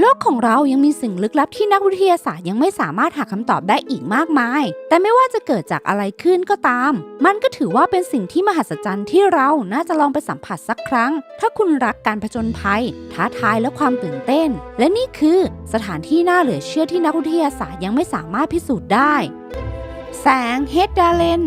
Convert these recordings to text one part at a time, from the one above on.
โลกของเรายังมีสิ่งลึกลับที่นักวิทยาศาสตร์ยังไม่สามารถหาคำตอบได้อีกมากมาย แต่ไม่ว่าจะเกิดจากอะไรขึ้นก็ตาม มันก็ถือว่าเป็นสิ่งที่มหัศจรรย์ที่เราน่าจะลองไปสัมผัสสักครั้ง ถ้าคุณรักการผจญภัย ท้าทายและความตื่นเต้น และนี่คือสถานที่น่าเหลือเชื่อที่นักวิทยาศาสตร์ยังไม่สามารถพิสูจน์ได้ แสงเฮดดาเลน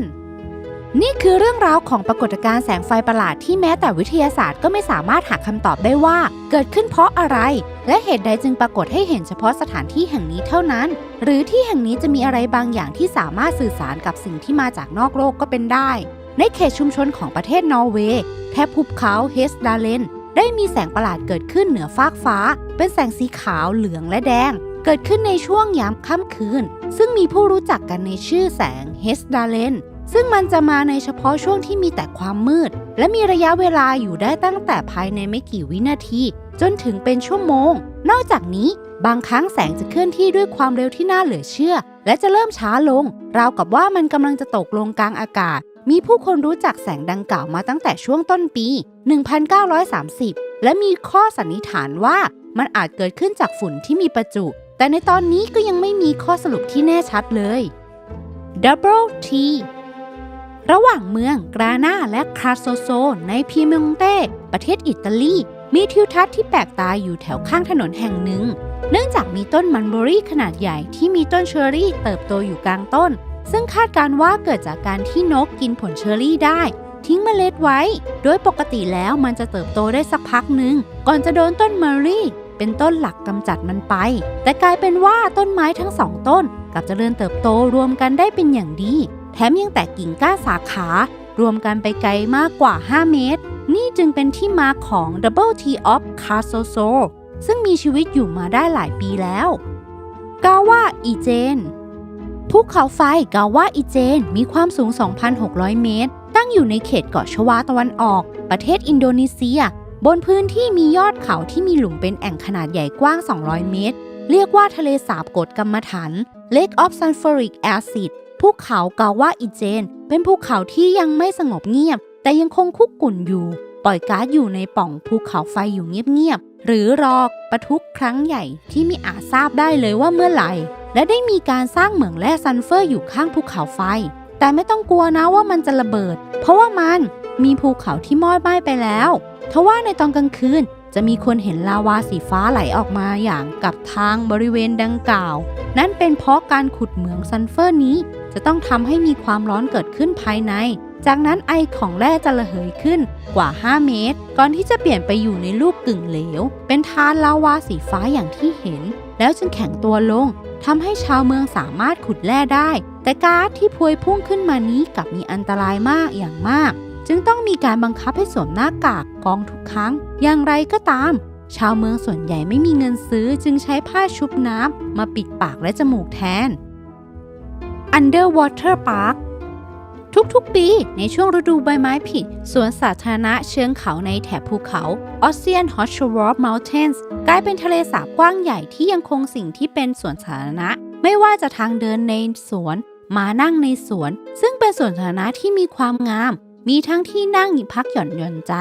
นี่คือเรื่องราวของปรากฏการณ์แสงไฟประหลาดที่แม้แต่วิทยาศาสตร์ก็ไม่สามารถหาคำตอบได้ว่า เกิดขึ้นเพราะอะไร และเหตุใดจึงปรากฏให้เห็นเฉพาะสถานที่แห่งนี้เท่านั้น หรือที่แห่งนี้จะมีอะไรบางอย่างที่สามารถสื่อสารกับสิ่งที่มาจากนอกโลกก็เป็นได้ ในเขตชุมชนของประเทศนอร์เวย์แทบภูเขาเฮสดาเลนได้มีแสงประหลาดเกิดขึ้นเหนือฟากฟ้า เป็นแสงสีขาวเหลืองและแดง เกิดขึ้นในช่วงยามค่ำคืน ซึ่งมีผู้รู้จักกันในชื่อแสงเฮสดาเลน ซึ่งมันจะมาในเฉพาะช่วงที่มีแต่ความมืด และมีระยะเวลาอยู่ได้ตั้งแต่ภายในไม่กี่วินาที จนถึงเป็นชั่วโมง นอกจากนี้บางครั้งแสงจะเคลื่อนที่ด้วยความเร็วที่น่าเหลือเชื่อ และจะเริ่มช้าลง ราวกับว่ามันกำลังจะตกลงกลางอากาศ มีผู้คนรู้จักแสงดังกล่าวมาตั้งแต่ช่วงต้นปี 1930 และมีข้อสันนิษฐานว่ามันอาจเกิดขึ้นจากฝุ่นที่มีประจุ แต่ในตอนนี้ก็ยังไม่มีข้อสรุปที่แน่ชัดเลย Double T ระหว่างเมืองกรานาและคาโซโซ ในพีเมงเต้ ประเทศอิตาลี มีทิวทัศน์ที่แปลกตาอยู่แถวข้างถนนแห่งหนึ่ง เนื่องจากมีต้นมันเบอรี่ขนาดใหญ่ที่มีต้นเชอรี่เติบโตอยู่กลางต้น ซึ่งคาดการว่าเกิดจากการที่นกกินผลเชอรี่ได้ ทิ้งเมล็ดไว้ โดยปกติแล้วมันจะเติบโตได้สักพักหนึ่งก่อนจะโดนต้นเมอรี่เป็นต้นหลักกำจัดมันไป แต่กลายเป็นว่าต้นไม้ทั้งสองต้นกลับเจริญเติบโตรวมกันได้เป็นอย่างดี แถมยังแตกกิ่งก้านสาขารวมกันไปไกลมากกว่า 5 เมตร นี่จึงเป็นที่มาของ Double T of c a s o s o ซึ่งมีชีวิตอยู่มาได้หลายปีแล้วกาว่าอีเจนภูเขาไฟกาว่าอีเจนมีความสูง 2,600 เมตร ตั้งอยู่ในเขตเกาะชวาตะวันออก ประเทศอินโดนีเซีย บนพื้นที่มียอดเขาที่มีหลุมเป็นแอ่งขนาดใหญ่กว้าง 200 เมตร เรียกว่าทะเลสาบกดกรรมฐาน Lake of Sulfuric Acid ภูเขากาว่าอีเจน เป็นภูเขาที่ยังไม่สงบเงียบ แต่ยังคงคุกกุ่นอยู่ ปล่อยก๊าซอยู่ในป่องภูเขาไฟอยู่เงียบๆหรือรอปะทุครั้งใหญ่ที่ไม่อาจทราบได้เลยว่าเมื่อไหร่ และได้มีการสร้างเหมืองแร่ซัลเฟอร์อยู่ข้างภูเขาไฟ แต่ไม่ต้องกลัวนะว่ามันจะระเบิด เพราะว่ามันมีภูเขาที่มอดไหม้ไปแล้วทว่าในตอนกลางคืน จะมีคนเห็นลาวาสีฟ้าไหลออกมาอย่างกับทางบริเวณดังกล่าว นั่นเป็นเพราะการขุดเหมืองซัลเฟอร์นี้ จะต้องทำให้มีความร้อนเกิดขึ้นภายใน จากนั้นไอของแร่จะระเหยขึ้นกว่า 5 เมตร ก่อนที่จะเปลี่ยนไปอยู่ในรูปกึ่งเหลว เป็นทานลาวาสีฟ้าอย่างที่เห็น แล้วจึงแข็งตัวลงทำให้ชาวเมืองสามารถขุดแร่ได้ แต่ก๊าซที่พวยพุ่งขึ้นมานี้กลับมีอันตรายมากอย่างมาก จึงต้องมีการบังคับให้สวมหน้ากากกองทุกครั้ง อย่างไรก็ตาม ชาวเมืองส่วนใหญ่ไม่มีเงินซื้อจึงใช้ผ้าชุบน้ำมาปิดปากและจมูกแทน Underwater Park ทุกๆ ปีในช่วงฤดูใบไม้ผลิสวนสาธารณะเชิงเขาในแถบภูเขา Ocean h o t s h o r Mountains กลายเป็นทะเลสาบกว้างใหญ่ที่ยังคงสิ่งที่เป็นสวนสาธารณะ ไม่ว่าจะทางเดินในสวน มานั่งในสวน ซึ่งเป็นสวนสาธารณะที่มีความงาม มีทั้งที่นั่งพักหย่อนหย่อนใจ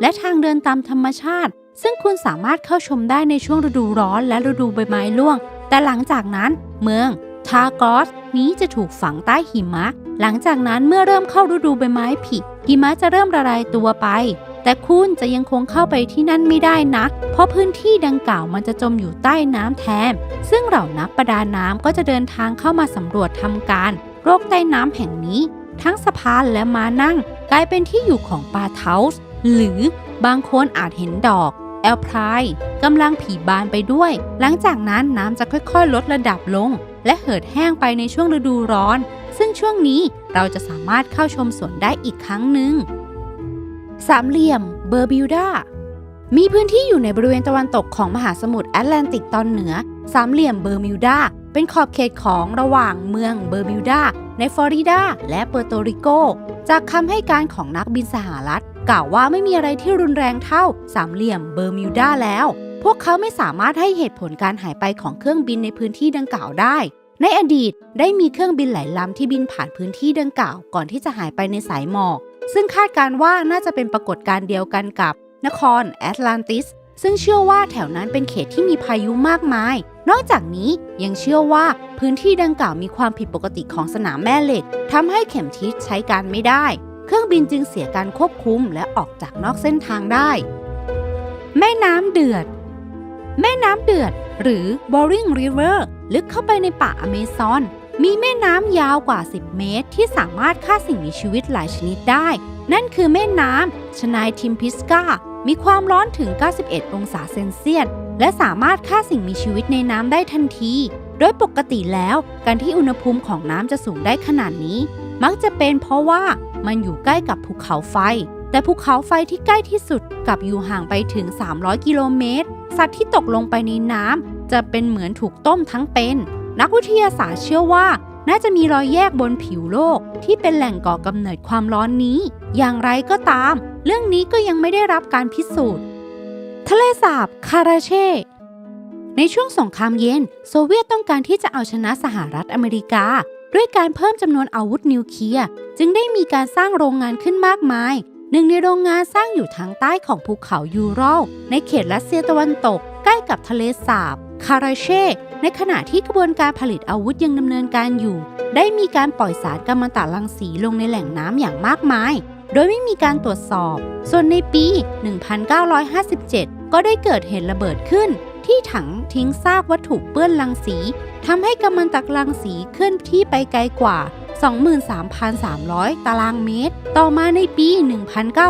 และทางเดินตามธรรมชาติ ซึ่งคุณสามารถเข้าชมได้ในช่วงฤดูร้อนและฤดูใบไม้ร่วง แต่หลังจากนั้นเมืองทากอสนี้จะถูกฝังใต้หิมะ หลังจากนั้นเมื่อเริ่มเข้าฤดูใบไม้ผลิหิมะจะเริ่มละลายตัวไป แต่คุณจะยังคงเข้าไปที่นั่นไม่ได้นะ เพราะพื้นที่ดังกล่าวมันจะจมอยู่ใต้น้ำแทน ซึ่งเหล่านักประดาน้ำก็จะเดินทางเข้ามาสำรวจทำการ โรคใต้น้ำแห่งนี้ ทั้งสะพานและมานั่งกลายเป็นที่อยู่ของปลาเทาส์หรือบางคนอาจเห็นดอก แอลพรายกำลังผีบานไปด้วย หลังจากนั้นน้ำจะค่อยๆ ลดระดับลง และเหิดแห้งไปในช่วงฤดูร้อน ซึ่งช่วงนี้เราจะสามารถเข้าชมสวนได้อีกครั้งหนึ่งสามเหลี่ยม เบอร์บิวดามีพื้นที่อยู่ในบริเวณตะวันตกของมหาสมุทรแอตแลนติกตอนเหนือ สามเหลี่ยมเบอร์มิวดา เป็นขอบเขตของระหว่างเมืองเบอร์มิวดา ในฟลอริดา และเปอร์โตริโก จากคำให้การของนักบินสหรัฐ กล่าวว่าไม่มีอะไรที่รุนแรงเท่าสามเหลี่ยมเบอร์มิวดาแล้ว พวกเขาไม่สามารถให้เหตุผลการหายไปของเครื่องบินในพื้นที่ดังกล่าวได้ ในอดีตได้มีเครื่องบินหลายลำที่บินผ่านพื้นที่ดังกล่าว ก่อนที่จะหายไปในสายหมอก ซึ่งคาดการณ์ว่าน่าจะเป็นปรากฏการณ์เดียวกันกับนครแอตแลนติสซึ่งเชื่อว่าแถวนั้นเป็นเขตที่มีพายุมากมาย นอกจากนี้ยังเชื่อว่าพื้นที่ดังกล่าวมีความผิดปกติของสนามแม่เหล็กทำให้เข็มทิศใช้การไม่ได้ เครื่องบินจึงเสียการควบคุมและออกจากนอกเส้นทางได้ แม่น้ำเดือด แม่น้ำเดือด หรือ Boring River ลึกเข้าไปในป่าอเมซอน มีแม่น้ำยาวกว่า 10 เมตร ที่สามารถฆ่าสิ่งมีชีวิตหลายชนิดได้ นั่นคือแม่น้ำชนายทิมพิสกามีความร้อนถึง 91 องศาเซนเซียส และสามารถฆ่าสิ่งมีชีวิตในน้ำได้ทันที โดยปกติแล้วการที่อุณหภูมิของน้ำจะสูงได้ขนาดนี้ มักจะเป็นเพราะว่ามันอยู่ใกล้กับภูเขาไฟ แต่ภูเขาไฟที่ใกล้ที่สุดกับอยู่ห่างไปถึง 300 กิโลเมตร สัตว์ที่ตกลงไปในน้ำจะเป็นเหมือนถูกต้มทั้งเป็น นักวิทยาศาสตร์เชื่อว่า น่าจะมีรอยแยกบนผิวโลก ที่เป็นแหล่งก่อกำเนิดความร้อนนี้ อย่างไรก็ตาม เรื่องนี้ก็ยังไม่ได้รับการพิสูจน์ ทะเลสาบคาราเช่ ในช่วงสงครามเย็น โซเวียตต้องการที่จะเอาชนะสหรัฐอเมริกา ด้วยการเพิ่มจำนวนอาวุธนิวเคลียร์จึงได้มีการสร้างโรงงานขึ้นมากมาย หนึ่งในโรงงานสร้างอยู่ทางใต้ของภูเขายูโรลในเขตรัสเซียตะวันตก ใกล้กับทะเลสาบคาราเช่ ในขณะที่กระบวนการผลิตอาวุธยังดำเนินการอยู่ ได้มีการปล่อยสารกัมมันตรังสีลงในแหล่งน้ำอย่างมากมาย โดยไม่มีการตรวจสอบ ส่วนในปี 1957 ก็ได้เกิดเหตุระเบิดขึ้น ที่ถังทิ้งซากวัตถุเปื้อนรังสีทำให้กัมมันตรังสีเคลื่อนที่ไปไกลกว่า 23,300 ตารางเมตร ต่อมาในปี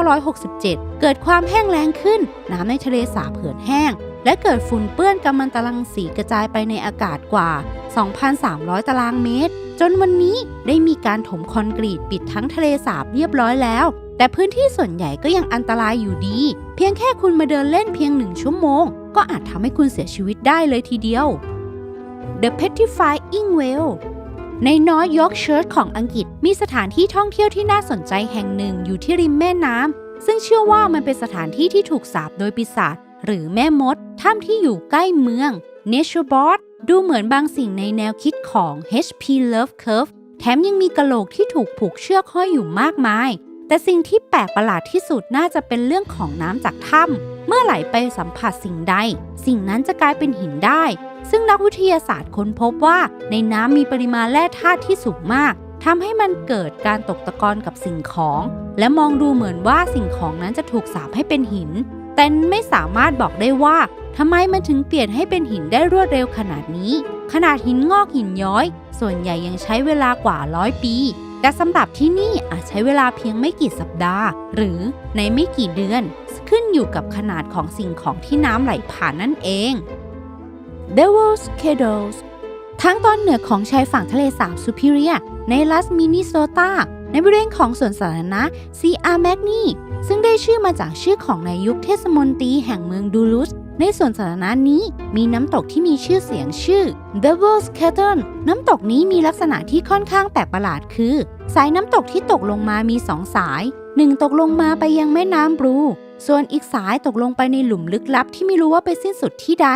1967 เกิดความแห้งแล้งขึ้น น้ำในทะเลสาบเหือดแห้ง และเกิดฝุ่นเปื้อนกัมมันตรังสีกระจายไปในอากาศกว่า 2,300 ตารางเมตร จนวันนี้ได้มีการถมคอนกรีตปิดทั้งทะเลสาบเรียบร้อยแล้ว แต่พื้นที่ส่วนใหญ่ก็ยังอันตรายอยู่ดี เพียงแค่คุณมาเดินเล่นเพียงหนึ่งชั่วโมง ก็อาจทำให้คุณเสียชีวิตได้เลยทีเดียว The Petrifying Well ในนอร์ y ยอร์กเชิร์ของอังกฤษ มีสถานที่ท่องเที่ยวที่น่าสนใจแห่งหนึ่งอยู่ที่ริมแม่น้ำซึ่งเชื่อว่ามันเป็นสถานที่ที่ถูกสาปโดยปีศาจหรือแม่มดถ้ำที่อยู่ใกล้เมือง n a t u r e b o a r d ดูเหมือนบางสิ่งในแนวคิดของ H.P. Lovecraft แถมยังมีกะโหลกที่ถูกผูกเชือกห้อยอยู่มากมาย แต่สิ่งที่แปลกประหลาดที่สุดน่าจะเป็นเรื่องของน้ำจากถ้ำเมื่อไหลไปสัมผัสสิ่งใด สิ่งนั้นจะกลายเป็นหินได้ ซึ่งนักวิทยาศาสตร์ค้นพบว่า ในน้ำมีปริมาณแร่ธาตุที่สูงมากทำให้มันเกิดการตกตะกอนกับสิ่งของ และมองดูเหมือนว่าสิ่งของนั้นจะถูกสาปให้เป็นหิน แต่ไม่สามารถบอกได้ว่า ทำไมมันถึงเปลี่ยนให้เป็นหินได้รวดเร็วขนาดนี้ ขนาดหินงอกหินย้อย ส่วนใหญ่ยังใช้เวลากว่าร้อยปี แต่สำหรับที่นี่อาจใช้เวลาเพียงไม่กี่สัปดาห์ หรือในไม่กี่เดือน ขึ้นอยู่กับขนาดของสิ่งของที่น้ำไหลผ่านนั่นเอง Devil's Cados ทางตอนเหนือของชายฝั่งทะเลสาบซูพิเรีย ในรัฐมินนิโซตา ในบริเวณของสวนสาธารณะซีอาร์แมกนีซึ่งได้ชื่อมาจากชื่อของนายยุคเทศมนตรีแห่งเมืองดูลุส ในส่วนสาธารณะนี้มีน้ำตกที่มีชื่อเสียงชื่อ Devil's Cavern น้ำตกนี้มีลักษณะที่ค่อนข้างแปลกประหลาดคือ สายน้ำตกที่ตกลงมามีสองสายหนึ่งตกลงมาไปยังแม่น้ำบลูส่วนอีกสายตกลงไปในหลุมลึกลับที่ไม่รู้ว่าไปสิ้นสุดที่ใด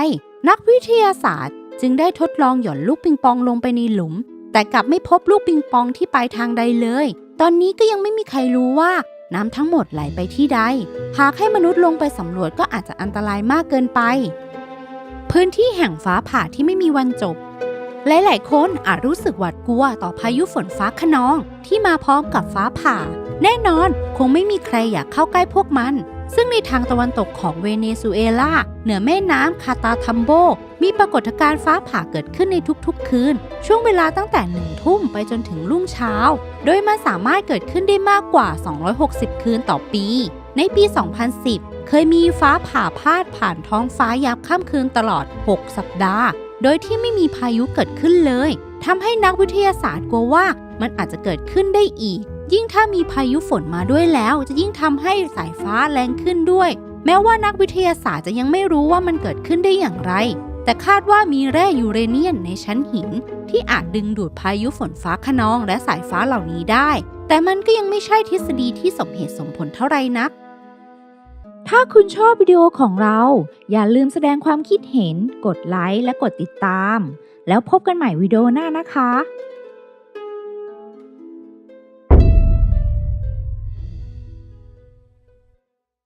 นักวิทยาศาสตร์ จึงได้ทดลองหย่อนลูกปิงปองลงไปในหลุม แต่กลับไม่พบลูกปิงปองที่ปลายทางใดเลย ตอนนี้ก็ยังไม่มีใครรู้ว่า น้ำทั้งหมดไหลไปที่ใด หากให้มนุษย์ลงไปสำรวจก็อาจจะอันตรายมากเกินไป พื้นที่แห่งฟ้าผ่าที่ไม่มีวันจบ หลาย ๆ คนอาจรู้สึกหวาดกลัวต่อพายุฝนฟ้าขนองที่มาพร้อมกับฟ้าผ่า แน่นอนคงไม่มีใครอยากเข้าใกล้พวกมัน ซึ่งในทางตะวันตกของเวเนซุเอลา เหนือแม่น้ำคาตาทัมโบ มีปรากฏการณ์ฟ้าผ่าเกิดขึ้นในทุกๆ คืน ช่วงเวลาตั้งแต่หนึ่งทุ่มไปจนถึงรุ่งเช้า โดยมันสามารถเกิดขึ้นได้มากกว่า 260 คืนต่อปี ในปี 2010 เคยมีฟ้าผ่าพาดผ่านท้องฟ้ายามค่ำคืนตลอด 6 สัปดาห์ โดยที่ไม่มีพายุเกิดขึ้นเลยทำให้นักวิทยาศาสตร์กลัวว่ามันอาจจะเกิดขึ้นได้อีก ยิ่งถ้ามีพายุฝนมาด้วยแล้ว จะยิ่งทำให้สายฟ้าแรงขึ้นด้วย แม้ว่านักวิทยาศาสตร์จะยังไม่รู้ว่ามันเกิดขึ้นได้อย่างไร แต่คาดว่ามีแร่ยูเรเนียมในชั้นหิน ที่อาจดึงดูดพายุฝนฟ้าขนองและสายฟ้าเหล่านี้ได้ แต่มันก็ยังไม่ใช่ทฤษฎีที่สมเหตุสมผลเท่าไหร่นัก ถ้าคุณชอบวิดีโอของเรา อย่าลืมแสดงความคิดเห็น กดไลค์และกดติดตาม แล้วพบกันใหม่วิดีโอหน้านะคะ